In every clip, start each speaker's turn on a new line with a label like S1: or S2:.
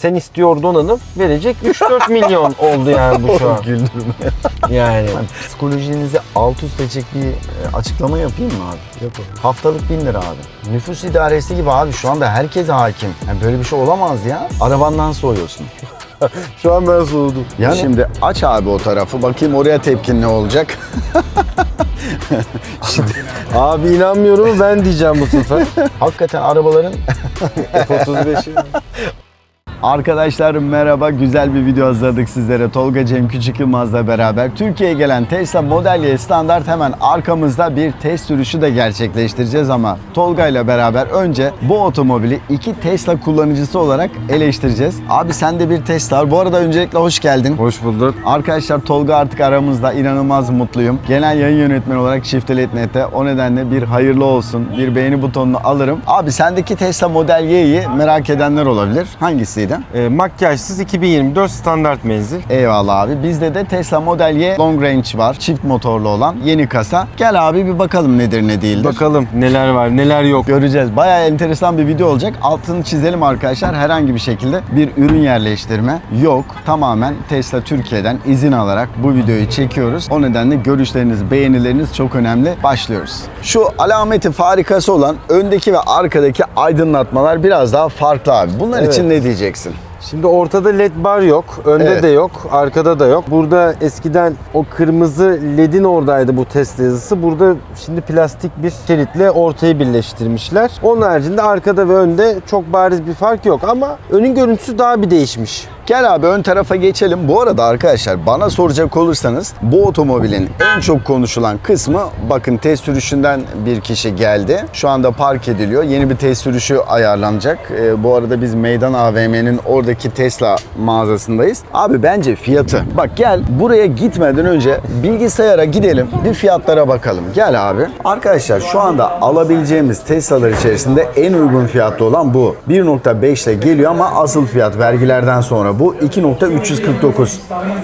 S1: sen istiyor donanım verecek 3-4 milyon oldu yani bu şu an.
S2: Güldürme.
S1: Yani.
S2: Ben psikolojinizi alt üst edecek bir e, açıklama yapayım mı abi?
S3: Yapalım.
S2: Haftalık 1000 lira abi. Nüfus idaresi gibi abi şu anda herkese hakim. Yani böyle bir şey olamaz ya. Arabandan soğuyorsun.
S3: Şu an ben soğudum.
S2: Yani şimdi aç abi o tarafı. Bakayım oraya tepkin ne olacak.
S1: Abi inanmıyorum ben diyeceğim bu sefer.
S2: Hakikaten arabaların
S3: F35'i.
S2: Arkadaşlar merhaba. Güzel bir video hazırladık sizlere. Tolga Cem Küçük Yılmaz'la beraber Türkiye'ye gelen Tesla Model Y standart hemen arkamızda bir test sürüşü de gerçekleştireceğiz ama Tolga ile beraber önce bu otomobili iki Tesla kullanıcısı olarak eleştireceğiz. Abi sen de bir Tesla var. Bu arada öncelikle hoş geldin.
S1: Hoş bulduk.
S2: Arkadaşlar Tolga artık aramızda inanılmaz mutluyum. Genel yayın yönetmeni olarak Shift Net'e o nedenle bir hayırlı olsun, bir beğeni butonunu alırım. Abi sendeki Tesla Model Y'yi merak edenler olabilir. Hangisiydi?
S1: E, makyajsız 2024 standart menzil.
S2: Eyvallah abi. Bizde de Tesla Model Y Long Range var. Çift motorlu olan yeni kasa. Gel abi bir bakalım nedir ne değildir.
S1: Bakalım neler var neler yok.
S2: Göreceğiz. Bayağı enteresan bir video olacak. Altını çizelim arkadaşlar. Herhangi bir şekilde bir ürün yerleştirme yok. Tamamen Tesla Türkiye'den izin alarak bu videoyu çekiyoruz. O nedenle görüşleriniz, beğenileriniz çok önemli. Başlıyoruz. Şu alameti farikası olan öndeki ve arkadaki aydınlatmalar biraz daha farklı abi. Bunlar
S1: Evet.
S2: için ne diyeceksin? Джексон.
S1: Şimdi ortada led bar yok, önde
S2: Evet.
S1: de yok, arkada da yok. Burada eskiden o kırmızı ledin oradaydı bu Tesla yazısı. Burada şimdi plastik bir şeritle ortayı birleştirmişler. Onun haricinde arkada ve önde çok bariz bir fark yok ama önün görüntüsü daha bir değişmiş.
S2: Gel abi ön tarafa geçelim. Bu arada arkadaşlar bana soracak olursanız bu otomobilin en çok konuşulan kısmı bakın test sürüşünden bir kişi geldi. Şu anda park ediliyor. Yeni bir test sürüşü ayarlanacak. Ee, bu arada biz Meydan AVM'nin oradaki Tesla mağazasındayız. Abi bence fiyatı. Bak gel buraya gitmeden önce bilgisayara gidelim. Bir fiyatlara bakalım. Gel abi. Arkadaşlar şu anda alabileceğimiz Tesla'lar içerisinde en uygun fiyatlı olan bu. 1.5 ile geliyor ama asıl fiyat vergilerden sonra bu 2.349.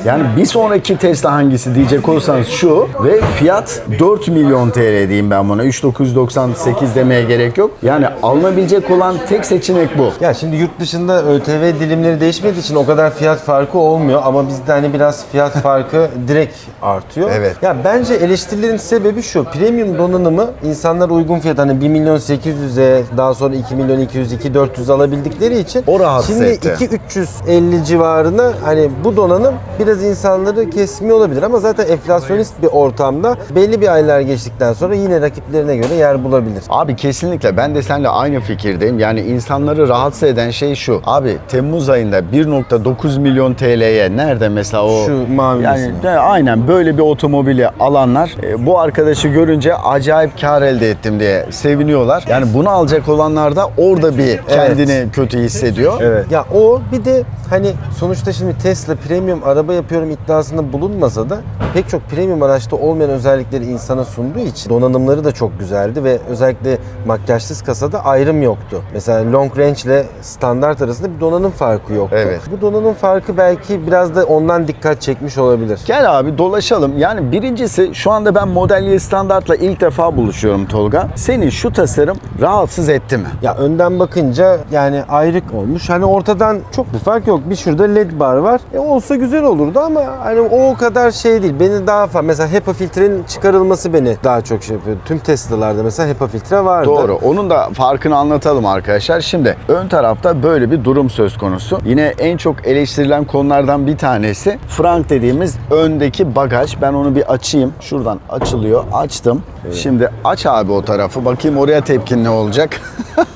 S2: Yani bir sonraki Tesla hangisi diyecek olursanız şu ve fiyat 4 milyon TL diyeyim ben buna. 3998 demeye gerek yok. Yani alınabilecek olan tek seçenek bu.
S1: Ya şimdi yurt dışında ÖTV dilimleri değişmediği için o kadar fiyat farkı olmuyor ama bizde hani biraz fiyat farkı direkt artıyor.
S2: Evet.
S1: Ya bence eleştirilerin sebebi şu. Premium donanımı insanlar uygun fiyat hani 1 milyon 800'e daha sonra 2 milyon 200 2 400 alabildikleri için
S2: O rahatsız
S1: şimdi
S2: etti.
S1: 2 350 civarına hani bu donanım biraz insanları kesmiyor olabilir ama zaten enflasyonist bir ortamda belli bir aylar geçtikten sonra yine rakiplerine göre yer bulabilir.
S2: Abi kesinlikle ben de seninle aynı fikirdeyim. Yani insanları rahatsız eden şey şu. Abi Temmuz ayında 1.9 milyon TL'ye nerede mesela o
S1: Şu mavi
S2: yani de aynen böyle bir otomobili alanlar e, bu arkadaşı görünce acayip kar elde ettim diye seviniyorlar. Yani bunu alacak olanlar da orada bir kendini kötü hissediyor.
S1: Evet. Ya o bir de hani sonuçta şimdi Tesla premium araba yapıyorum iddiasında bulunmasa da pek çok premium araçta olmayan özellikleri insana sunduğu için donanımları da çok güzeldi ve özellikle makyajsız kasada ayrım yoktu. Mesela long range ile standart arasında bir donanım farkı yoktu.
S2: Evet.
S1: Bu donanım farkı belki biraz da ondan dikkat çekmiş olabilir.
S2: Gel abi dolaşalım. Yani birincisi şu anda ben Model Y standartla ilk defa buluşuyorum Tolga. Seni şu tasarım rahatsız etti mi?
S1: Ya önden bakınca yani ayrık olmuş. Hani ortadan çok bir fark yok. Bir şurada led bar var. E olsa güzel olurdu ama hani o kadar şey değil. Beni daha fazla mesela HEPA filtrenin çıkarılması beni daha çok şey yapıyor. Tüm Tesla'larda mesela HEPA filtre vardı.
S2: Doğru. Onun da farkını anlatalım arkadaşlar. Şimdi ön tarafta böyle bir durum söz konusu. Yine en çok eleştirilen konulardan bir tanesi Frank dediğimiz öndeki bagaj. Ben onu bir açayım. Şuradan açılıyor. Açtım. Şimdi aç abi o tarafı. Bakayım oraya tepkin ne olacak.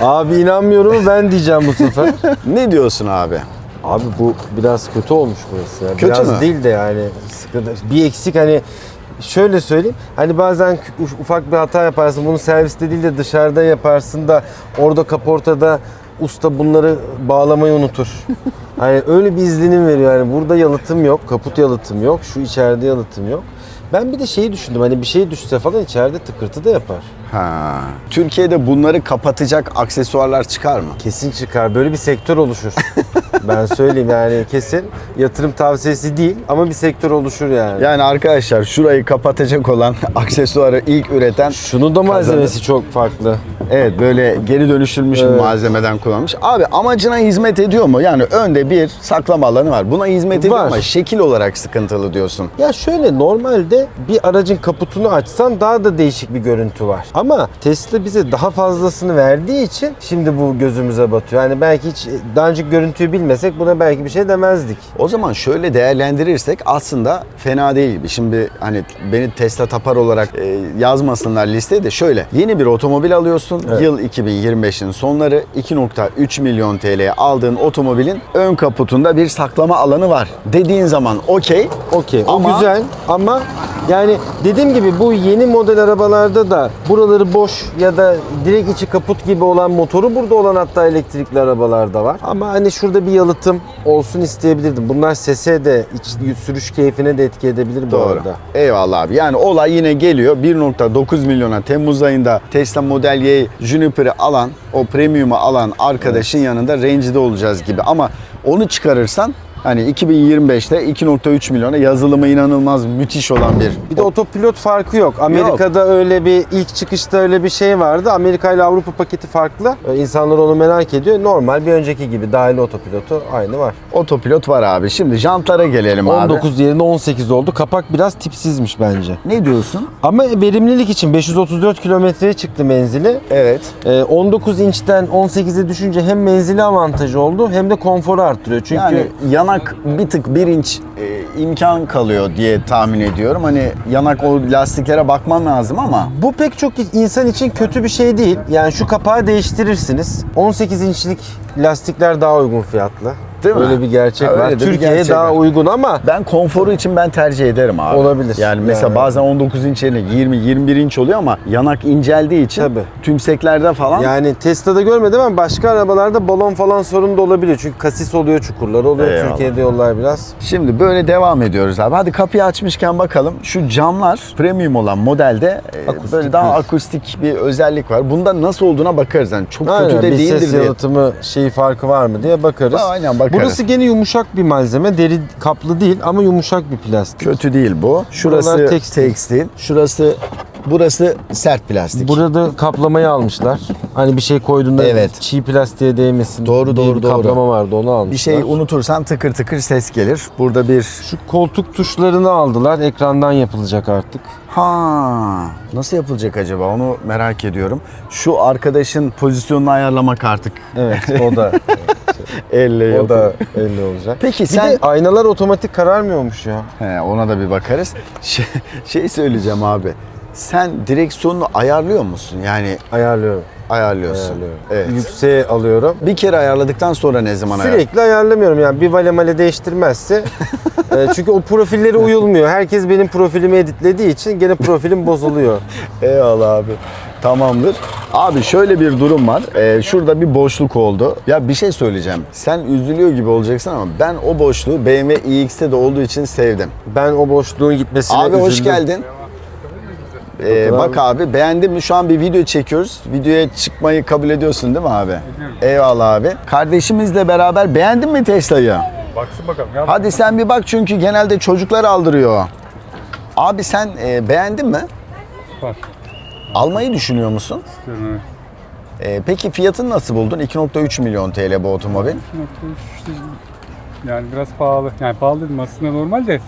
S1: Abi inanmıyorum ben diyeceğim bu sefer.
S2: ne diyorsun abi?
S1: Abi bu biraz kötü olmuş burası ya.
S2: Kötü
S1: biraz
S2: mü?
S1: değil de yani sıkıntı. Bir eksik hani şöyle söyleyeyim. Hani bazen uf- ufak bir hata yaparsın. Bunu serviste değil de dışarıda yaparsın da orada kaportada usta bunları bağlamayı unutur. Hani öyle bir izlenim veriyor. Yani burada yalıtım yok, kaput yalıtım yok, şu içeride yalıtım yok. Ben bir de şeyi düşündüm. Hani bir şey düşse falan içeride tıkırtı da yapar.
S2: Ha. Türkiye'de bunları kapatacak aksesuarlar çıkar mı?
S1: Kesin çıkar. Böyle bir sektör oluşur. ben söyleyeyim yani kesin. Yatırım tavsiyesi değil ama bir sektör oluşur yani.
S2: Yani arkadaşlar şurayı kapatacak olan aksesuarı ilk üreten
S1: Şunu da malzemesi çok farklı.
S2: Evet böyle geri dönüştürülmüş bir malzemeden kullanmış. Abi amacına hizmet ediyor mu? Yani önde bir saklama alanı var. Buna hizmet ediyor
S1: Var.
S2: ama şekil olarak sıkıntılı diyorsun.
S1: Ya şöyle normalde bir aracın kaputunu açsan daha da değişik bir görüntü var. Ama Tesla bize daha fazlasını verdiği için şimdi bu gözümüze batıyor. Yani belki hiç daha önce görüntüyü bilmesek buna belki bir şey demezdik.
S2: O zaman şöyle değerlendirirsek aslında fena değil gibi. Şimdi hani beni Tesla tapar olarak e, yazmasınlar listeye de şöyle. Yeni bir otomobil alıyorsun. Yıl 2025'in sonları 2.3 milyon TL'ye aldığın otomobilin ön kaputunda bir saklama alanı var. Dediğin zaman okey.
S1: Okey o
S2: Ama-
S1: güzel ama yani dediğim gibi bu yeni model arabalarda da buraları boş ya da direkt içi kaput gibi olan motoru burada olan hatta elektrikli arabalarda var. Ama hani şurada bir yalıtım olsun isteyebilirdim. Bunlar sese de iç, sürüş keyfine de etki edebilir bu
S2: Doğru.
S1: arada.
S2: Eyvallah abi. Yani olay yine geliyor. 1.9 milyona Temmuz ayında Tesla Model Y Juniper'ı alan, o premium'u alan arkadaşın yanında range'de olacağız gibi. Ama onu çıkarırsan hani 2025'te 2.3 milyona yazılımı inanılmaz müthiş olan bir
S1: Bir de otopilot farkı yok. Amerika'da öyle bir ilk çıkışta öyle bir şey vardı. Amerika ile Avrupa paketi farklı. Ee, İnsanlar onu merak ediyor. Normal bir önceki gibi dahili otopilotu aynı var.
S2: otopilot var abi. Şimdi jantlara gelelim abi.
S1: 19 yerine 18 oldu. Kapak biraz tipsizmiş bence.
S2: Ne diyorsun?
S1: Ama verimlilik için 534 kilometreye çıktı menzili.
S2: Evet.
S1: Ee, 19 inçten 18'e düşünce hem menzili avantajı oldu hem de konforu arttırıyor. Çünkü
S2: Yani yanak bir tık bir inç e, imkan kalıyor diye tahmin ediyorum. Hani yanak o lastiklere bakman lazım ama
S1: bu pek çok insan için kötü bir şey değil. Yani şu kapağı değiştirirsiniz. 18 inçlik lastikler daha uygun fiyatlı.
S2: Değil mi?
S1: Öyle bir gerçek
S2: Ha,
S1: var.
S2: bir
S1: Türkiye'ye daha
S2: var.
S1: uygun ama
S2: Ben konforu için ben tercih ederim abi.
S1: Olabilir.
S2: Yani mesela
S1: Yani.
S2: bazen 19 inç yerine 20-21 inç oluyor ama yanak inceldiği için
S1: Tabii.
S2: tümseklerde falan
S1: yani Tesla'da görmedim ama başka arabalarda balon falan sorun da olabiliyor. Çünkü kasis oluyor, çukurlar oluyor.
S2: Eyvallah.
S1: Türkiye'de yollar biraz.
S2: Şimdi böyle devam ediyoruz abi. Hadi kapıyı açmışken bakalım. Şu camlar premium olan modelde e,
S1: Akustik
S2: böyle daha
S1: değil.
S2: akustik bir özellik var. Bunda nasıl olduğuna bakarız. Yani çok
S1: Aynen,
S2: kötü de
S1: bir
S2: değildir
S1: ses
S2: diye.
S1: yalıtımı şeyi farkı var mı diye bakarız.
S2: Aynen bakarız.
S1: Burası gene yumuşak bir malzeme. Deri kaplı değil ama yumuşak bir plastik.
S2: Kötü değil bu. Şurası
S1: Buralar
S2: tekstil.
S1: tekstil.
S2: Şurası burası sert plastik.
S1: Burada kaplamayı almışlar. Hani bir şey koyduğunda
S2: Evet.
S1: çiğ plastiğe değmesin
S2: Doğru, doğru,
S1: bir
S2: doğru.
S1: kaplama vardı onu almışlar.
S2: bir şey unutursan tıkır tıkır ses gelir. Burada bir
S1: Şu koltuk tuşlarını aldılar. Ekrandan yapılacak artık.
S2: Ha, nasıl yapılacak acaba onu merak ediyorum. Şu arkadaşın pozisyonunu ayarlamak artık
S1: Evet o da
S2: elle
S1: o da belli olacak.
S2: Peki
S1: Bir
S2: sen
S1: de aynalar otomatik kararmıyormuş ya.
S2: He, ona da bir bakarız. Şey, şey söyleyeceğim abi. Sen direksiyonunu ayarlıyor musun? Yani
S1: Ayarlıyorum.
S2: Ayarlıyorsun.
S1: ayarlıyorum.
S2: Evet.
S1: Yükseğe alıyorum.
S2: Bir kere ayarladıktan sonra ne zaman ayar?
S1: Sürekli ayarlamıyorum yani bir vale male değiştirmezse. E, çünkü o profilleri uyulmuyor. Herkes benim profilimi editlediği için gene profilim bozuluyor.
S2: Eyvallah abi. Tamamdır. Abi şöyle bir durum var. Ee, şurada bir boşluk oldu. Ya bir şey söyleyeceğim. Sen üzülüyor gibi olacaksın ama ben o boşluğu BMW iX'te de olduğu için sevdim.
S1: Ben o boşluğun gitmesine
S2: Abi hoş
S1: üzüldüm.
S2: geldin. Ee, bak abi beğendin mi? Şu an bir video çekiyoruz. Videoya çıkmayı kabul ediyorsun değil mi abi? Eyvallah abi. Kardeşimizle beraber beğendin mi Tesla'yı?
S4: Baksın bakalım. Ya
S2: Hadi sen bir bak çünkü genelde çocuklar aldırıyor. Abi sen e, beğendin mi?
S4: Var.
S2: Almayı düşünüyor musun?
S4: istiyorum evet.
S2: E, peki fiyatını nasıl buldun? 2.3 milyon TL bu otomobil.
S4: 2.3 işte yani biraz pahalı. Yani pahalı dedim aslında normal de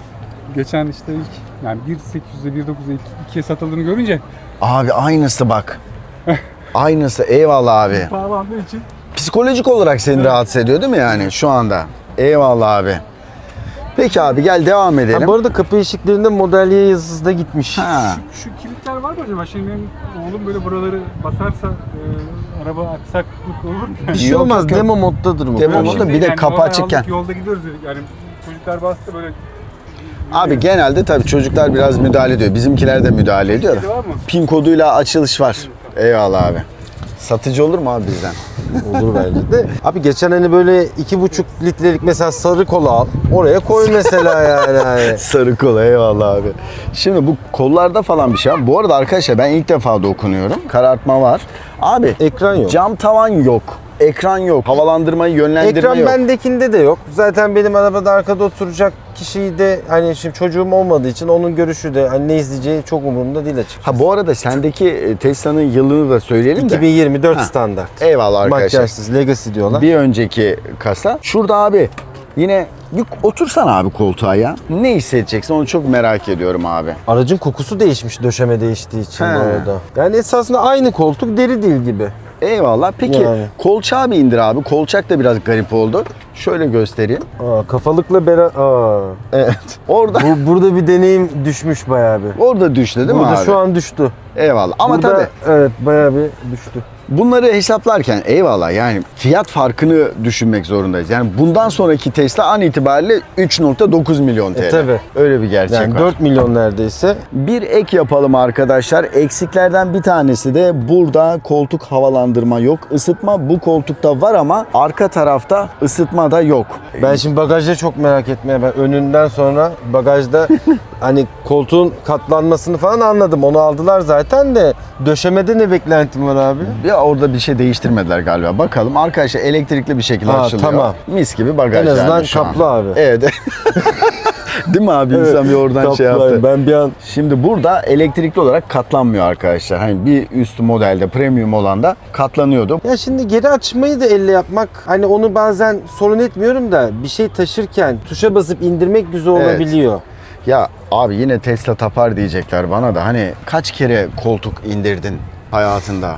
S4: geçen işte ilk yani 1.800'e 1.9'a 2'ye satıldığını görünce
S2: Abi aynısı bak. aynısı eyvallah abi.
S4: pahalandığı için
S2: Psikolojik olarak seni rahatsız ediyor değil mi yani şu anda? Eyvallah abi. Peki abi gel devam edelim.
S1: Ha, bu arada kapı eşiklerinde Model Y yazısı da gitmiş.
S2: Ha.
S4: şu kilitler var mı acaba? Şimdi benim oğlum böyle buraları basarsa e, araba aksaklık olur mu?
S1: Bir şey
S2: Yok,
S1: olmaz.
S2: yok.
S1: Demo moddadır mu?
S2: Demo modda bir de
S4: yani
S2: kapı açıkken.
S4: aldık, Yolda gidiyoruz yani çocuklar bastı böyle
S2: Abi genelde tabii çocuklar biraz müdahale ediyor. Bizimkiler de müdahale ediyor. Pin koduyla açılış var. Eyvallah abi. Satıcı olur mu abi bizden?
S1: Olur bence de. Abi geçen hani böyle iki buçuk litrelik mesela sarı kola al. Oraya koy mesela yani. yani.
S2: Sarı kola eyvallah abi. Şimdi bu kollarda falan bir şey var. Bu arada arkadaşlar ben ilk defa dokunuyorum. Karartma var. Abi
S1: Ekran yok.
S2: cam tavan yok. Ekran yok. Havalandırmayı yönlendirme
S1: Ekran
S2: yok.
S1: bendekinde de yok. Zaten benim arabada arkada oturacak kişiyi de hani şimdi çocuğum olmadığı için onun görüşü de hani ne izleyeceği çok umurumda değil açıkçası.
S2: Ha bu arada sendeki e, Tesla'nın yılını da söyleyelim de.
S1: 2024
S2: Ha.
S1: standart.
S2: Eyvallah arkadaşlar.
S1: Makyajsız Legacy diyorlar.
S2: Bir önceki kasa. Şurada abi yine bir otursana abi koltuğa ya. Ne hissedeceksin onu çok merak ediyorum abi.
S1: Aracın kokusu değişmiş döşeme değiştiği için
S2: He.
S1: bu arada. Yani esasında aynı koltuk deri değil gibi.
S2: Eyvallah. Peki
S1: Yani.
S2: kolçağı bir indir abi. Kolçak da biraz garip oldu. Şöyle göstereyim.
S1: Aa, kafalıkla beraber... Aa.
S2: Evet. Orada
S1: Bu, burada bir deneyim düşmüş bayağı bir.
S2: orada düştü değil mi
S1: burada
S2: abi?
S1: şu an düştü.
S2: Eyvallah. Ama
S1: Burada,
S2: tabii
S1: Evet bayağı bir düştü.
S2: Bunları hesaplarken eyvallah yani fiyat farkını düşünmek zorundayız. Yani bundan sonraki Tesla an itibariyle 3.9 milyon TL.
S1: E, tabii.
S2: Öyle bir gerçek
S1: Yani
S2: var.
S1: 4 milyon neredeyse.
S2: Bir ek yapalım arkadaşlar. Eksiklerden bir tanesi de burada koltuk havalandırma yok. Isıtma bu koltukta var ama arka tarafta ısıtma da yok.
S1: Ben şimdi bagajda çok merak etmeye ben önünden sonra bagajda hani koltuğun katlanmasını falan anladım. Onu aldılar zaten de döşemede ne beklentim var abi?
S2: Ya orada bir şey değiştirmediler galiba. Bakalım arkadaşlar elektrikli bir şekilde
S1: Ha,
S2: açılıyor.
S1: tamam.
S2: Mis gibi bagaj
S1: En azından
S2: yani şu an.
S1: kaplı abi.
S2: Evet. Değil mi abi? İnsan bir oradan şey
S1: Kaplı abi.
S2: yaptı.
S1: Ben bir an
S2: Şimdi burada elektrikli olarak katlanmıyor arkadaşlar. Hani bir üst modelde premium olan da katlanıyordu.
S1: Ya şimdi geri açmayı da elle yapmak hani onu bazen sorun etmiyorum da bir şey taşırken tuşa basıp indirmek güzel
S2: Evet.
S1: olabiliyor.
S2: Ya abi yine Tesla tapar diyecekler bana da. Hani kaç kere koltuk indirdin hayatında?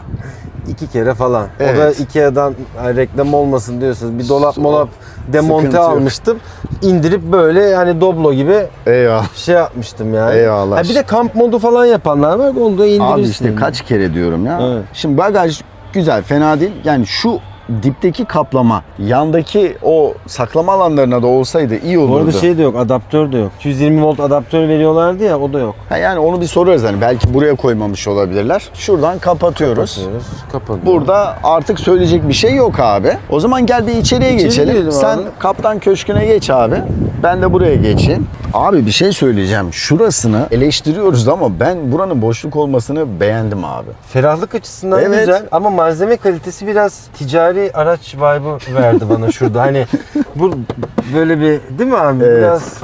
S1: İki kere falan. O
S2: Evet.
S1: da Ikea'dan yani reklam olmasın diyorsanız bir dolap
S2: O-
S1: molap demonte almıştım. İndirip böyle hani Doblo gibi
S2: Eyvallah.
S1: şey yapmıştım yani.
S2: Eyvallah.
S1: Ha bir de kamp modu falan yapanlar var. Onu da indirirsin.
S2: Abi işte kaç kere diyorum ya.
S1: Evet.
S2: Şimdi bagaj güzel, fena değil. Yani şu dipteki kaplama, yandaki o saklama alanlarına da olsaydı iyi olurdu.
S1: Bu arada şey de yok, adaptör de yok. 220 volt adaptör veriyorlardı ya o da yok.
S2: Ha yani onu bir sorarız hani belki buraya koymamış olabilirler. Şuradan kapatıyoruz.
S1: Kapatıyoruz, kapanıyor.
S2: Burada artık söyleyecek bir şey yok abi. O zaman gel bir içeriye
S1: İçeri
S2: geçelim. Sen
S1: abi.
S2: kaptan köşküne geç abi. Ben de buraya geçeyim. Abi bir şey söyleyeceğim. Şurasını eleştiriyoruz ama ben buranın boşluk olmasını beğendim abi.
S1: Ferahlık açısından
S2: Evet.
S1: güzel ama malzeme kalitesi biraz ticari araç vibe'ı verdi bana şurada. Hani bu böyle bir değil mi abi?
S2: Evet.
S1: Biraz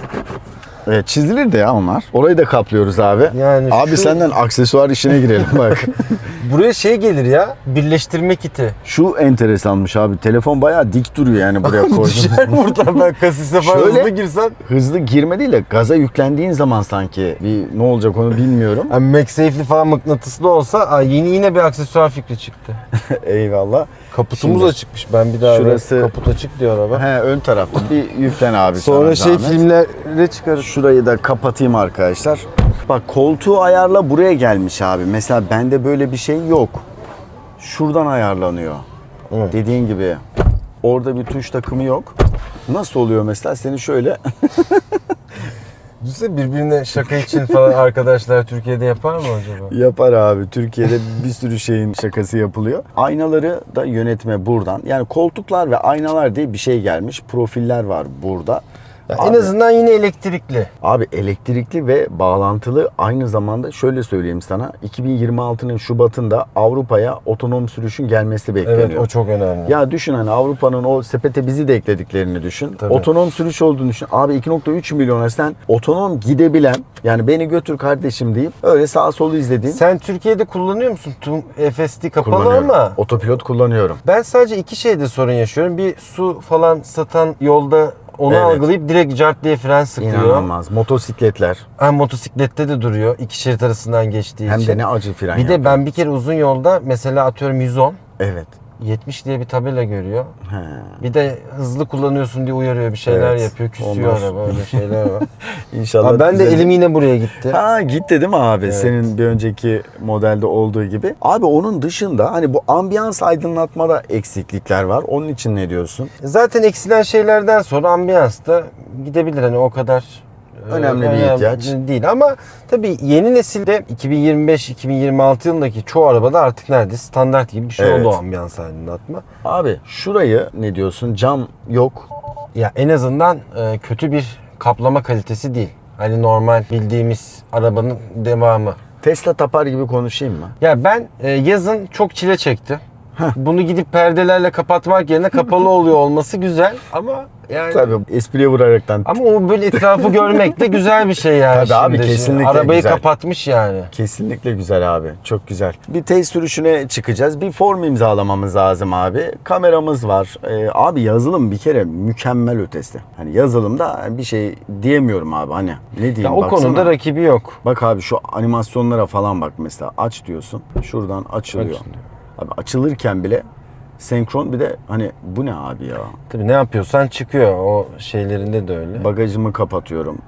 S2: Evet, çizilir de ya onlar. Orayı da kaplıyoruz abi.
S1: Yani
S2: abi
S1: şu-
S2: senden aksesuar işine girelim bak.
S1: buraya şey gelir ya. Birleştirme kiti.
S2: Şu enteresanmış abi. Telefon bayağı dik duruyor yani buraya koydum.
S1: Düşer buradan ben kasise falan
S2: Şöyle-
S1: hızlı girsem.
S2: Hızlı girme değil de gaza yüklendiğin zaman sanki bir ne olacak onu bilmiyorum.
S1: Hani MagSafe'li falan mıknatıslı olsa aa, yeni yine bir aksesuar fikri çıktı.
S2: Eyvallah.
S1: Kaputumuz
S2: Şimdi-
S1: açıkmış. Ben bir daha
S2: Şurası-
S1: kaput açık diyor araba.
S2: He ön tarafta bir yüklen abi
S1: Sonra
S2: sana
S1: şey
S2: zahmet.
S1: filmlere çıkarır.
S2: Şurayı da kapatayım arkadaşlar. Bak koltuğu ayarla buraya gelmiş abi. Mesela bende böyle bir şey yok. Şuradan ayarlanıyor.
S1: Evet.
S2: Dediğin gibi orada bir tuş takımı yok. Nasıl oluyor mesela seni şöyle
S1: Düşünsene birbirine şaka için falan arkadaşlar Türkiye'de yapar mı acaba?
S2: yapar abi. Türkiye'de bir sürü şeyin şakası yapılıyor. Aynaları da yönetme buradan. Yani koltuklar ve aynalar diye bir şey gelmiş. Profiller var burada.
S1: Ya
S2: Abi-
S1: en azından yine elektrikli.
S2: Abi elektrikli ve bağlantılı aynı zamanda şöyle söyleyeyim sana 2026'nın Şubat'ında Avrupa'ya otonom sürüşün gelmesi bekleniyor.
S1: Evet o çok önemli.
S2: Ya düşün hani Avrupa'nın o sepete bizi de eklediklerini düşün.
S1: Tabii.
S2: Otonom sürüş olduğunu düşün. Abi 2.3 milyona sen otonom gidebilen yani beni götür kardeşim deyip öyle sağ solu izlediğin
S1: Sen Türkiye'de kullanıyor musun? Tüm FSD kapalı ama
S2: Otopilot kullanıyorum.
S1: ben sadece iki şeyde sorun yaşıyorum. Bir su falan satan yolda onu
S2: Evet.
S1: algılayıp direkt cart diye fren sıkıyor.
S2: İnanılmaz. Motosikletler
S1: Hem motosiklette de duruyor. iki şerit arasından geçtiği
S2: hem
S1: için.
S2: de ne acı fren
S1: bir de
S2: yapıyor.
S1: ben bir kere uzun yolda mesela atıyorum 110
S2: Evet.
S1: 70 diye bir tabela görüyor.
S2: He.
S1: Bir de hızlı kullanıyorsun diye uyarıyor bir şeyler
S2: Evet,
S1: yapıyor. Küsüyor
S2: onlar-
S1: araba öyle şeyler var.
S2: İnşallah.
S1: Abi ben de
S2: düzelir.
S1: elim yine buraya gitti.
S2: Ha gitti değil mi abi?
S1: Evet.
S2: Senin bir önceki modelde olduğu gibi. Abi onun dışında hani bu ambiyans aydınlatmada eksiklikler var. Onun için ne diyorsun?
S1: Zaten eksilen şeylerden sonra ambiyans da gidebilir hani o kadar e,
S2: Önemli bir ihtiyaç.
S1: değil ama tabii yeni nesilde 2025-2026 yılındaki çoğu arabada artık neredeyse standart gibi bir şey
S2: Evet.
S1: oldu ambiyans aydınlatma.
S2: Abi şurayı ne diyorsun? Cam yok.
S1: Ya en azından e, kötü bir kaplama kalitesi değil. Hani normal bildiğimiz arabanın devamı.
S2: Tesla tapar gibi konuşayım mı?
S1: Ya ben e, yazın çok çile Bunu gidip perdelerle kapatmak yerine kapalı oluyor olması güzel ama yani
S2: Tabii espriye vuraraktan
S1: ama o böyle etrafı görmek de güzel bir şey yani.
S2: Tabii abi,
S1: şimdi.
S2: kesinlikle
S1: Arabayı
S2: güzel.
S1: kapatmış yani.
S2: Kesinlikle güzel abi. Çok güzel. Bir test sürüşüne çıkacağız. Bir form imzalamamız lazım abi. Kameramız var. Ee, abi yazılım bir kere mükemmel ötesi. Hani yazılımda bir şey diyemiyorum abi. Hani ne diyeyim
S1: Ya o
S2: baksana.
S1: konuda rakibi yok.
S2: Bak abi şu animasyonlara falan bak mesela. Aç diyorsun. Şuradan açılıyor.
S1: Açılıyor.
S2: Abi açılırken bile senkron bir de hani bu ne abi ya?
S1: Tabii ne yapıyorsan çıkıyor. O şeylerinde de öyle.
S2: Bagajımı kapatıyorum.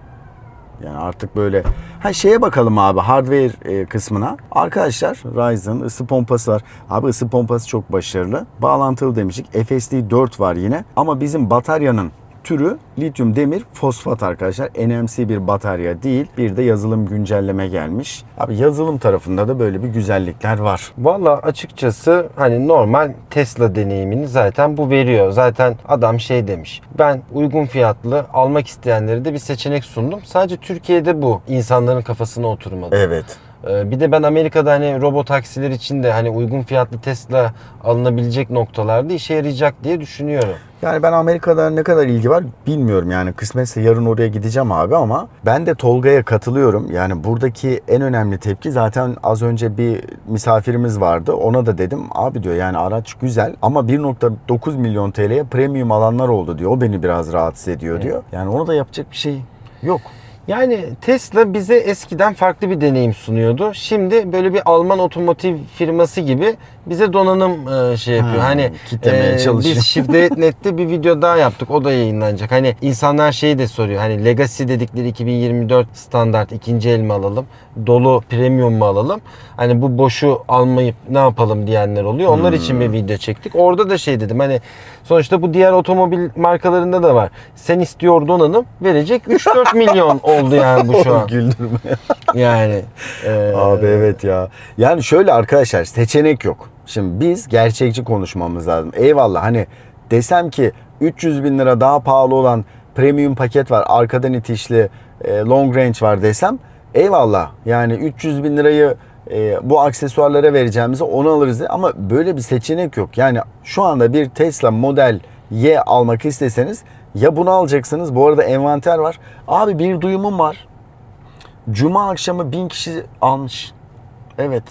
S2: Yani artık böyle ha şeye bakalım abi hardware e, kısmına. Arkadaşlar Ryzen ısı pompası var. Abi ısı pompası çok başarılı. Bağlantılı demiştik. FSD 4 var yine. Ama bizim bataryanın türü lityum demir fosfat arkadaşlar. NMC bir batarya değil. Bir de yazılım güncelleme gelmiş. Abi yazılım tarafında da böyle bir güzellikler var.
S1: Valla açıkçası hani normal Tesla deneyimini zaten bu veriyor. Zaten adam şey demiş. Ben uygun fiyatlı almak isteyenlere de bir seçenek sundum. Sadece Türkiye'de bu insanların kafasına oturmadı.
S2: Evet.
S1: Ee, Bir de ben Amerika'da hani robot taksiler için de hani uygun fiyatlı Tesla alınabilecek noktalarda işe yarayacak diye düşünüyorum.
S2: Yani ben Amerika'da ne kadar ilgi var bilmiyorum yani kısmetse yarın oraya gideceğim abi ama ben de Tolga'ya katılıyorum. Yani buradaki en önemli tepki zaten az önce bir misafirimiz vardı. Ona da dedim abi diyor yani araç güzel ama 1.9 milyon TL'ye premium alanlar oldu diyor. O beni biraz rahatsız ediyor diyor. Yani ona da yapacak bir şey yok.
S1: Yani Tesla bize eskiden farklı bir deneyim sunuyordu. Şimdi böyle bir Alman otomotiv firması gibi bize donanım e, şey yapıyor.
S2: Ha,
S1: hani
S2: kitlemeye çalışıyor.
S1: biz Shift Net'te bir video daha yaptık. O da yayınlanacak. Hani insanlar şeyi de soruyor. Hani Legacy dedikleri 2024 standart ikinci el mi alalım? Dolu premium mu alalım? Hani bu boşu almayıp ne yapalım diyenler oluyor. Onlar için bir video çektik. Orada da şey dedim. Hani sonuçta bu diğer otomobil markalarında da var. Sen istiyor donanım verecek 3-4 milyon oldu yani bu şu an.
S2: Güldürme.
S1: Yani e,
S2: Abi evet ya. Yani şöyle arkadaşlar seçenek yok. Şimdi biz gerçekçi konuşmamız lazım. Eyvallah hani desem ki 300 bin lira daha pahalı olan premium paket var. Arkadan itişli e, long range var desem eyvallah. Yani 300 bin lirayı e, bu aksesuarlara vereceğimize onu alırız. de- Ama böyle bir seçenek yok. Yani şu anda bir Tesla Model Y almak isteseniz ya bunu alacaksınız. Bu arada envanter var. Abi bir duyumum var. Cuma akşamı bin kişi almış. Evet.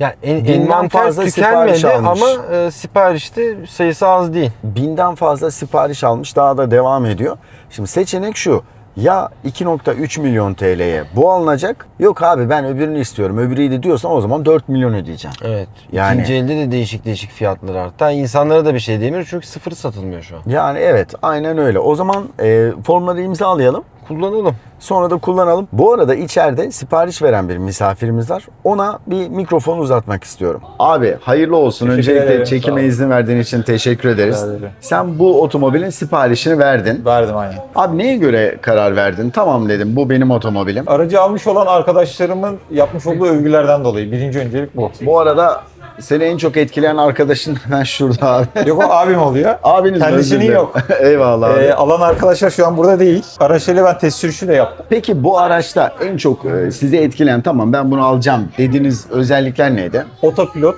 S1: yani en,
S2: Binden fazla sipariş almış.
S1: ama e, siparişte sayısı az değil.
S2: Binden fazla sipariş almış. Daha da devam ediyor. Şimdi seçenek şu. Ya 2.3 milyon TL'ye bu alınacak. Yok abi ben öbürünü istiyorum. Öbürüydü diyorsan o zaman 4 milyon ödeyeceğim.
S1: Evet.
S2: Yani-
S1: İkinci elde de değişik değişik fiyatlar arttı. İnsanlara da bir şey demiyor çünkü sıfır satılmıyor şu an.
S2: Yani evet aynen öyle. O zaman e, formları imzalayalım.
S1: Kullanalım.
S2: Sonra da kullanalım. Bu arada içeride sipariş veren bir misafirimiz var. Ona bir mikrofon uzatmak istiyorum. Abi hayırlı olsun.
S5: Teşekkür
S2: Öncelikle
S5: ederim,
S2: çekime izin verdiğin için teşekkür ederiz.
S5: Rica ederim.
S2: Sen bu otomobilin siparişini verdin.
S5: Verdim aynen.
S2: Abi neye göre karar verdin? Tamam dedim bu benim otomobilim.
S5: Aracı almış olan arkadaşlarımın yapmış olduğu övgülerden dolayı. Birinci öncelik bu.
S2: Bu arada seni en çok etkileyen arkadaşın ben şurada abi.
S5: Yok o abim oluyor.
S2: Abiniz?
S5: Kendisinin
S2: Özür dilerim.
S5: yok.
S2: Eyvallah abi.
S5: Ee, alan arkadaşlar şu an burada değil. Araçlarıyla ben test sürüşü de yaptım.
S2: Peki bu araçta en çok e, sizi etkileyen tamam ben bunu alacağım dediğiniz özellikler neydi?
S5: Otopilot,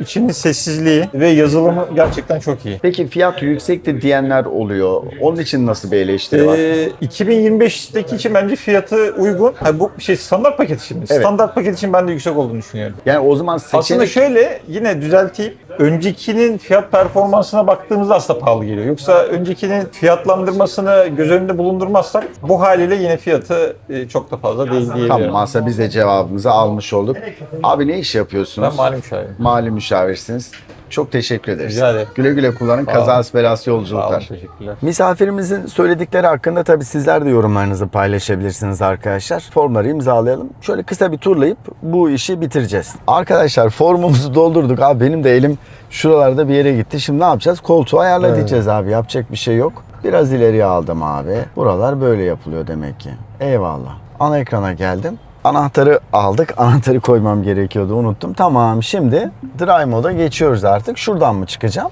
S5: içinin sessizliği ve yazılımı gerçekten çok iyi.
S2: Peki fiyat yüksekti diyenler oluyor. Onun için nasıl bir eleştiri var?
S5: Ee, 2025'teki için bence fiyatı uygun. Ha, bu şey standart paket için mi?
S2: Evet.
S5: Standart paket için ben de yüksek olduğunu düşünüyorum.
S2: Yani o zaman seçenek...
S5: Aslında şöyle yine düzelteyim. Öncekinin fiyat performansına baktığımızda aslında pahalı geliyor. Yoksa öncekinin fiyatlandırmasını göz önünde bulundurmazsak bu haliyle yine fiyatı e, çok da fazla değil diyebilirim.
S2: Tamam aslında biz de cevabımızı almış olduk. Abi ne iş yapıyorsunuz?
S5: Ben mali müşavir.
S2: Mali müşavirsiniz. Çok teşekkür ederiz.
S5: Rica ederim.
S2: Güle güle kullanın.
S5: Sağ.
S2: Kazası belası
S5: Sağ olun,
S2: yolculuklar.
S5: teşekkürler.
S2: Misafirimizin söyledikleri hakkında tabii sizler de yorumlarınızı paylaşabilirsiniz arkadaşlar. Formları imzalayalım. Şöyle kısa bir turlayıp bu işi bitireceğiz. Arkadaşlar formumuzu doldurduk. Abi benim de elim şuralarda bir yere gitti. Şimdi ne yapacağız? Koltuğu ayarlayacağız abi. Yapacak bir şey yok. Biraz ileriye aldım abi. Buralar böyle yapılıyor demek ki. Eyvallah. Ana ekrana geldim. Anahtarı aldık. Anahtarı koymam gerekiyordu. Unuttum. Tamam şimdi Drive moda geçiyoruz artık. Şuradan mı çıkacağım?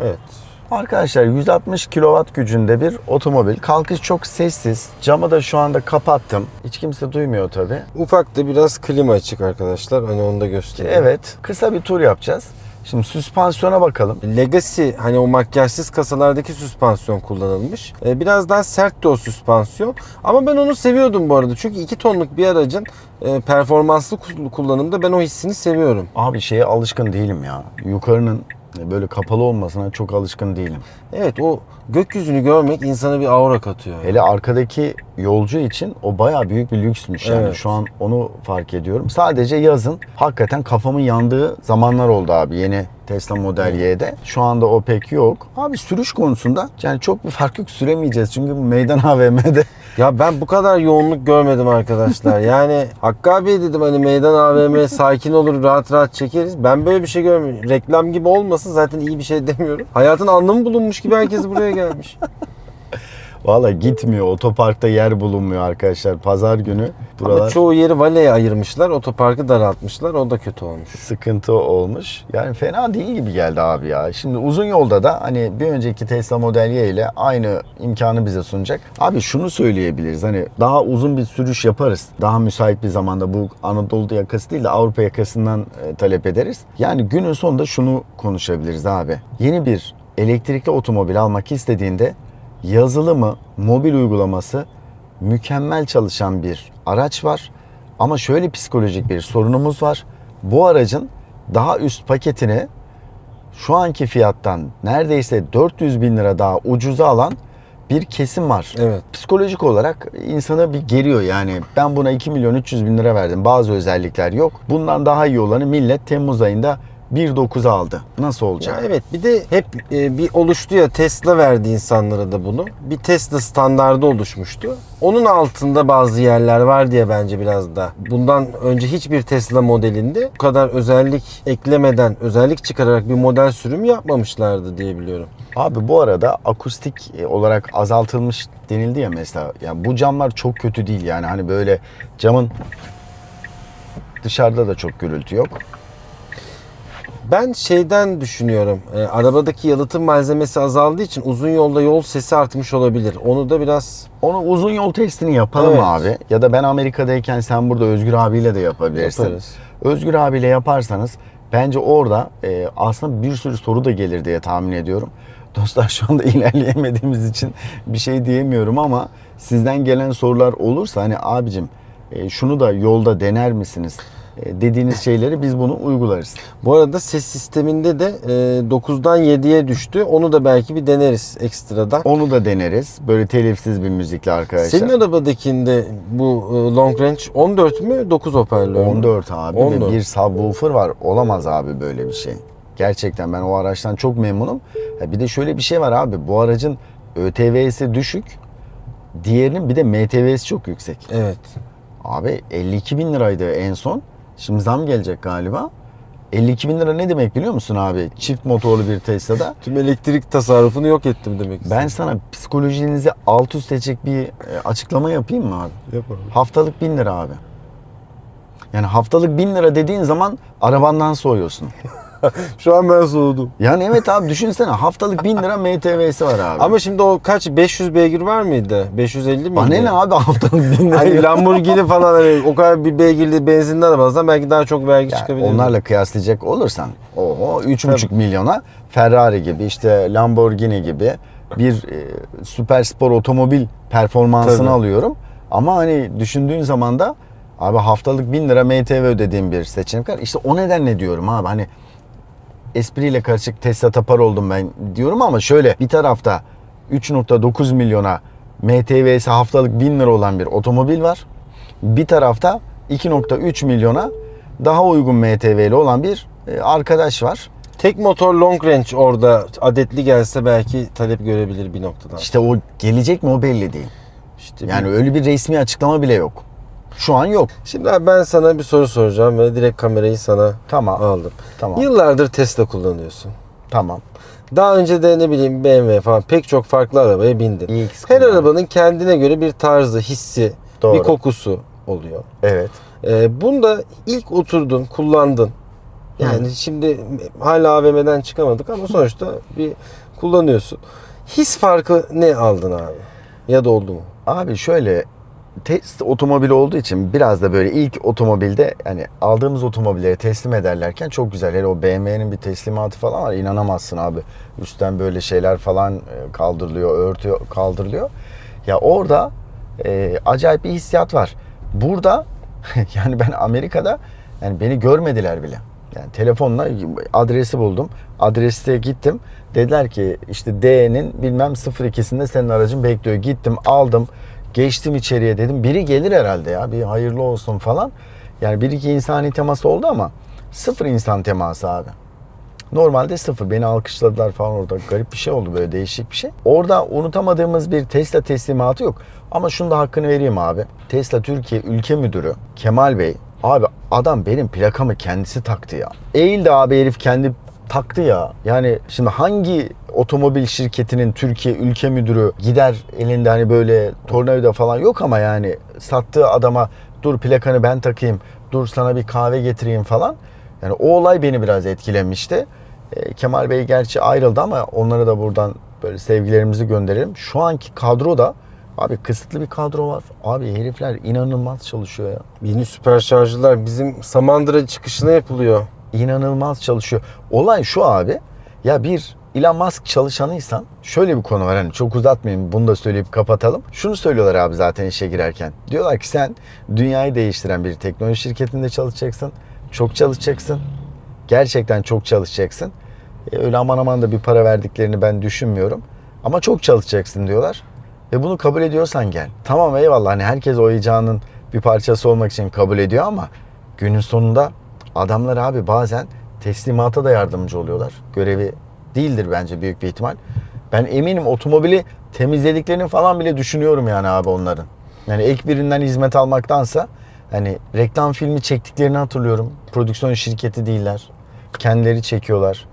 S1: Evet.
S2: Arkadaşlar 160 kW gücünde bir otomobil. Kalkış çok sessiz. Camı da şu anda kapattım. Hiç kimse duymuyor tabi.
S1: Ufak da biraz klima açık arkadaşlar. Hani onu da göstereyim.
S2: Evet kısa bir tur yapacağız. Şimdi süspansiyona bakalım.
S1: Legacy hani o makyajsız kasalardaki süspansiyon kullanılmış. Ee, biraz daha sertti o süspansiyon. Ama ben onu seviyordum bu arada. Çünkü 2 tonluk bir aracın e, performanslı kul- kullanımda ben o hissini seviyorum.
S2: Abi şeye alışkın değilim ya. Yukarının böyle kapalı olmasına çok alışkın değilim.
S1: Evet o gökyüzünü görmek insana bir aura katıyor.
S2: Hele arkadaki yolcu için o bayağı büyük bir lüksmüş yani.
S1: Evet.
S2: Şu an onu fark ediyorum. Sadece yazın hakikaten kafamın yandığı zamanlar oldu abi yeni Tesla Model Y'de. Şu anda o pek yok. Abi sürüş konusunda yani çok bir fark yok süremeyeceğiz. Çünkü meydan AVM'de
S1: Ya ben bu kadar yoğunluk görmedim arkadaşlar. Yani Hakkı abi dedim hani meydan AVM sakin olur rahat rahat çekeriz. Ben böyle bir şey görmüyorum. Reklam gibi olmasın zaten iyi bir şey demiyorum. Hayatın anlamı bulunmuş gibi herkes buraya gelmiş.
S2: valla gitmiyor. Otoparkta yer bulunmuyor arkadaşlar. Pazar günü
S1: Ama
S2: buralar
S1: çoğu yeri valeye ayırmışlar. Otoparkı daraltmışlar. O da kötü olmuş.
S2: sıkıntı olmuş. Yani fena değil gibi geldi abi ya. Şimdi uzun yolda da hani bir önceki Tesla Model Y ile aynı imkanı bize sunacak. Abi şunu söyleyebiliriz. Hani daha uzun bir sürüş yaparız. Daha müsait bir zamanda bu Anadolu yakası değil de Avrupa yakasından e, talep ederiz. Yani günün sonunda şunu konuşabiliriz abi. Yeni bir elektrikli otomobil almak istediğinde yazılımı, mobil uygulaması mükemmel çalışan bir araç var. Ama şöyle psikolojik bir sorunumuz var. Bu aracın daha üst paketini şu anki fiyattan neredeyse 400 bin lira daha ucuza alan bir kesim var.
S1: Evet.
S2: Psikolojik olarak insanı bir geriyor yani ben buna 2 milyon 300 bin lira verdim bazı özellikler yok. Bundan daha iyi olanı millet Temmuz ayında 1.9'a aldı. Nasıl olacak?
S1: Ya evet bir de hep e, bir oluştu ya Tesla verdi insanlara da bunu. Bir Tesla standardı oluşmuştu. Onun altında bazı yerler var diye bence biraz da. Bundan önce hiçbir Tesla modelinde bu kadar özellik eklemeden, özellik çıkararak bir model sürümü yapmamışlardı diye biliyorum.
S2: Abi bu arada akustik e, olarak azaltılmış denildi ya mesela. Yani bu camlar çok kötü değil yani hani böyle camın dışarıda da çok gürültü yok.
S1: Ben şeyden düşünüyorum. e, arabadaki yalıtım malzemesi azaldığı için uzun yolda yol sesi artmış olabilir. Onu da biraz
S2: Onu uzun yol testini yapalım
S1: Evet.
S2: abi. Ya da ben Amerika'dayken sen burada Özgür abiyle de yapabilirsin.
S1: Yaparız.
S2: Özgür abiyle yaparsanız bence orada e, aslında bir sürü soru da gelir diye tahmin ediyorum. Dostlar şu anda ilerleyemediğimiz için bir şey diyemiyorum ama sizden gelen sorular olursa hani abicim e, şunu da yolda dener misiniz? E, dediğiniz şeyleri biz bunu uygularız.
S1: Bu arada ses sisteminde de e, 9'dan 7'ye düştü. Onu da belki bir deneriz ekstradan.
S2: Onu da deneriz. Böyle telifsiz bir müzikle arkadaşlar.
S1: Senin arabadakinde bu e, long range 14 mü 9 hoparlör mü?
S2: 14 abi
S1: 14.
S2: ve bir subwoofer var. Olamaz abi böyle bir şey. Gerçekten ben o araçtan çok memnunum. Bir de şöyle bir şey var abi. Bu aracın ÖTV'si düşük. Diğerinin bir de MTV'si çok yüksek.
S1: Evet.
S2: Abi 52 bin liraydı en son. Şimdi zam gelecek galiba. 52 bin lira ne demek biliyor musun abi? Çift motorlu bir Tesla'da.
S1: Tüm elektrik tasarrufunu yok ettim demek
S2: Ben
S1: istedim.
S2: sana psikolojinizi alt üst edecek bir e, açıklama yapayım mı abi?
S1: Yapalım.
S2: Haftalık 1000 lira abi. Yani haftalık 1000 lira dediğin zaman arabandan soğuyorsun.
S1: Şu an ben soğudum.
S2: Yani evet abi düşünsene haftalık 1000 lira MTV'si var abi.
S1: Ama şimdi o kaç 500 beygir var mıydı? 550 miydi?
S2: Bana ne abi haftalık 1000 lira?
S1: Hani Lamborghini falan hani o kadar bir beygirli benzinli arabadan belki daha çok vergi
S2: Ya
S1: çıkabilir.
S2: onlarla kıyaslayacak olursan oho 3,5 milyona Ferrari gibi işte Lamborghini gibi bir e, süper spor otomobil performansını
S1: Tabii.
S2: alıyorum. Ama hani düşündüğün zaman da abi haftalık 1000 lira MTV ödediğim bir seçenek var. İşte o nedenle diyorum abi hani espriyle karışık Tesla tapar oldum ben diyorum ama şöyle bir tarafta 3.9 milyona MTV'si haftalık 1000 lira olan bir otomobil var. Bir tarafta 2.3 milyona daha uygun MTV'li olan bir e, arkadaş var.
S1: Tek motor long range orada adetli gelse belki talep görebilir bir noktadan.
S2: İşte o gelecek mi o belli değil.
S1: İşte
S2: Yani
S1: bir-
S2: öyle bir resmi açıklama bile yok. Şu an yok.
S1: Şimdi abi ben sana bir soru soracağım ve direkt kamerayı sana
S2: Tamam.
S1: aldım.
S2: Tamam.
S1: Yıllardır Tesla kullanıyorsun.
S2: Tamam.
S1: Daha önce de ne bileyim BMW falan pek çok farklı arabaya bindin.
S2: İX
S1: Her
S2: kullandım.
S1: arabanın kendine göre bir tarzı, hissi,
S2: Doğru.
S1: bir kokusu oluyor.
S2: Evet.
S1: Ee, bunda ilk oturdun, kullandın. Yani şimdi hala AVM'den çıkamadık ama sonuçta bir kullanıyorsun. His farkı ne aldın abi? Ya da oldu mu?
S2: Abi şöyle test otomobili olduğu için biraz da böyle ilk otomobilde yani aldığımız otomobilleri teslim ederlerken çok güzel. Hele o BMW'nin bir teslimatı falan var. inanamazsın abi. Üstten böyle şeyler falan e, kaldırılıyor, örtü kaldırılıyor. Ya orada e, acayip bir hissiyat var. Burada yani ben Amerika'da yani beni görmediler bile. Yani telefonla adresi buldum. Adreste gittim. Dediler ki işte D'nin bilmem 02'sinde senin aracın bekliyor. Gittim aldım. Geçtim içeriye dedim. Biri gelir herhalde ya. Bir hayırlı olsun falan. Yani bir iki insani teması oldu ama sıfır insan teması abi. Normalde sıfır. Beni alkışladılar falan orada. Garip bir şey oldu böyle değişik bir şey. Orada unutamadığımız bir Tesla teslimatı yok. Ama şunu da hakkını vereyim abi. Tesla Türkiye Ülke Müdürü Kemal Bey. Abi adam benim plakamı kendisi taktı ya. Eğildi abi herif kendi taktı ya. Yani şimdi hangi otomobil şirketinin Türkiye ülke müdürü gider elinde hani böyle tornavida falan yok ama yani sattığı adama dur plakanı ben takayım, dur sana bir kahve getireyim falan. Yani o olay beni biraz etkilemişti. E, Kemal Bey gerçi ayrıldı ama onlara da buradan böyle sevgilerimizi gönderelim. Şu anki kadro da abi kısıtlı bir kadro var. Abi herifler inanılmaz çalışıyor ya.
S1: Yeni süper şarjılar bizim Samandıra çıkışına yapılıyor.
S2: inanılmaz çalışıyor. Olay şu abi. Ya bir Elon Musk çalışanıysan şöyle bir konu var hani çok uzatmayayım bunu da söyleyip kapatalım. Şunu söylüyorlar abi zaten işe girerken. Diyorlar ki sen dünyayı değiştiren bir teknoloji şirketinde çalışacaksın. Çok çalışacaksın. Gerçekten çok çalışacaksın. E, öyle aman aman da bir para verdiklerini ben düşünmüyorum. Ama çok çalışacaksın diyorlar. Ve bunu kabul ediyorsan gel. Tamam eyvallah hani herkes o heyecanın bir parçası olmak için kabul ediyor ama günün sonunda adamlar abi bazen teslimata da yardımcı oluyorlar. Görevi değildir bence büyük bir ihtimal. Ben eminim otomobili temizlediklerini falan bile düşünüyorum yani abi onların. Yani ek birinden hizmet almaktansa hani reklam filmi çektiklerini hatırlıyorum. Prodüksiyon şirketi değiller. Kendileri çekiyorlar.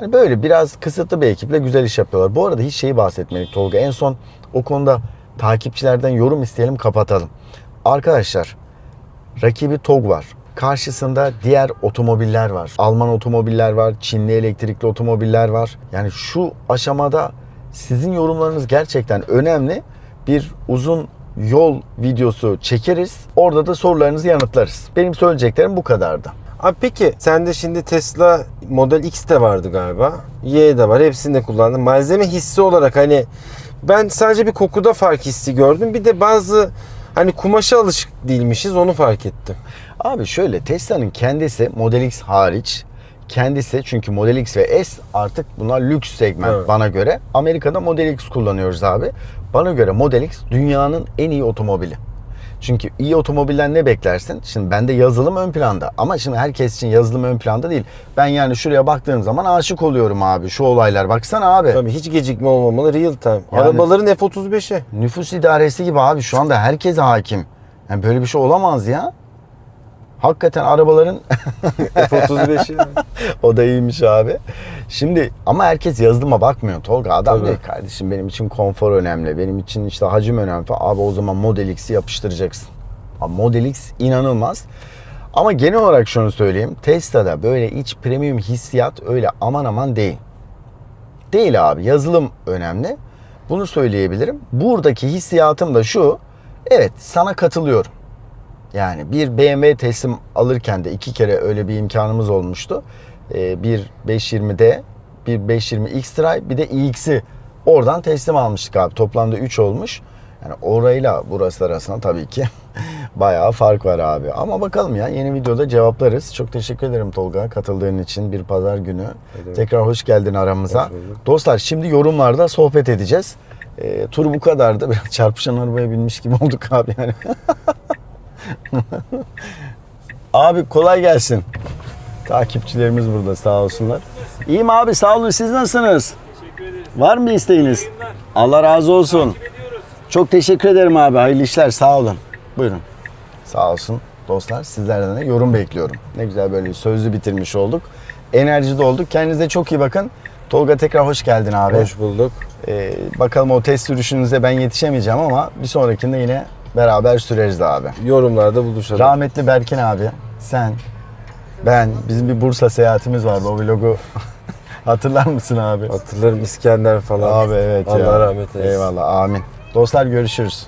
S2: Yani böyle biraz kısıtlı bir ekiple güzel iş yapıyorlar. Bu arada hiç şeyi bahsetmedik Tolga. En son o konuda takipçilerden yorum isteyelim kapatalım. Arkadaşlar rakibi TOG var. Karşısında diğer otomobiller var. Alman otomobiller var, Çinli elektrikli otomobiller var. Yani şu aşamada sizin yorumlarınız gerçekten önemli. Bir uzun yol videosu çekeriz. Orada da sorularınızı yanıtlarız. Benim söyleyeceklerim bu kadardı.
S1: Abi peki sende şimdi Tesla Model X de vardı galiba. Y de var. Hepsini de kullandın. Malzeme hissi olarak hani ben sadece bir kokuda fark hissi gördüm. Bir de bazı hani kumaşa alışık değilmişiz onu fark ettim.
S2: Abi şöyle Tesla'nın kendisi Model X hariç kendisi çünkü Model X ve S artık bunlar lüks segment
S1: Evet.
S2: bana göre. Amerika'da Model X kullanıyoruz abi. Bana göre Model X dünyanın en iyi otomobili. Çünkü iyi otomobilden ne beklersin? Şimdi bende yazılım ön planda ama şimdi herkes için yazılım ön planda değil. Ben yani şuraya baktığım zaman aşık oluyorum abi şu olaylar. Baksana abi.
S1: Tabii hiç gecikme olmamalı real time.
S2: Yani-
S1: Arabaların F35'i.
S2: Nüfus idaresi gibi abi şu anda herkese hakim. Yani böyle bir şey olamaz ya. Hakikaten arabaların
S1: F35'i.
S2: O da iyiymiş abi. Şimdi ama herkes yazılıma bakmıyor Tolga. Adam
S1: Tabii.
S2: kardeşim benim için konfor önemli. Benim için işte hacim önemli. Abi o zaman Model X'i yapıştıracaksın. Abi Model X inanılmaz. Ama genel olarak şunu söyleyeyim. Tesla'da böyle iç premium hissiyat öyle aman aman değil. Değil abi. Yazılım önemli. Bunu söyleyebilirim. Buradaki hissiyatım da şu. Evet sana katılıyorum. Yani bir BMW teslim alırken de iki kere öyle bir imkanımız olmuştu. Ee, bir 520D, bir 520 X-Drive, bir de iX'i oradan teslim almıştık abi. Toplamda 3 olmuş. Yani orayla burası arasında tabii ki bayağı fark var abi. Ama bakalım ya yeni videoda cevaplarız. Çok teşekkür ederim Tolga katıldığın için bir pazar günü.
S1: demek.
S2: Tekrar hoş geldin aramıza.
S1: Hoş.
S2: Dostlar şimdi yorumlarda sohbet edeceğiz. Ee, tur bu kadardı. Biraz çarpışan arabaya binmiş gibi olduk abi yani. Abi kolay gelsin. Takipçilerimiz burada sağ olsunlar. İyiyim abi sağ olun siz nasılsınız? Var mı bir isteğiniz? Allah razı olsun. Çok teşekkür ederim abi. Hayırlı işler sağ olun. Buyurun. Sağ olsun dostlar. Sizlerden de yorum bekliyorum. Ne güzel böyle sözlü bitirmiş olduk. Enerjide olduk. Kendinize çok iyi bakın. Tolga tekrar hoş geldin abi.
S1: Hoş bulduk.
S2: Ee, bakalım o test sürüşünüze ben yetişemeyeceğim ama bir sonrakinde yine beraber süreriz abi.
S1: Yorumlarda buluşalım.
S2: Rahmetli Berkin abi, sen, ben, bizim bir Bursa seyahatimiz vardı. O vlogu hatırlar mısın abi?
S1: Hatırlarım İskender falan.
S2: Abi evet
S1: Allah
S2: ya.
S1: rahmet eylesin.
S2: Eyvallah amin. Dostlar görüşürüz.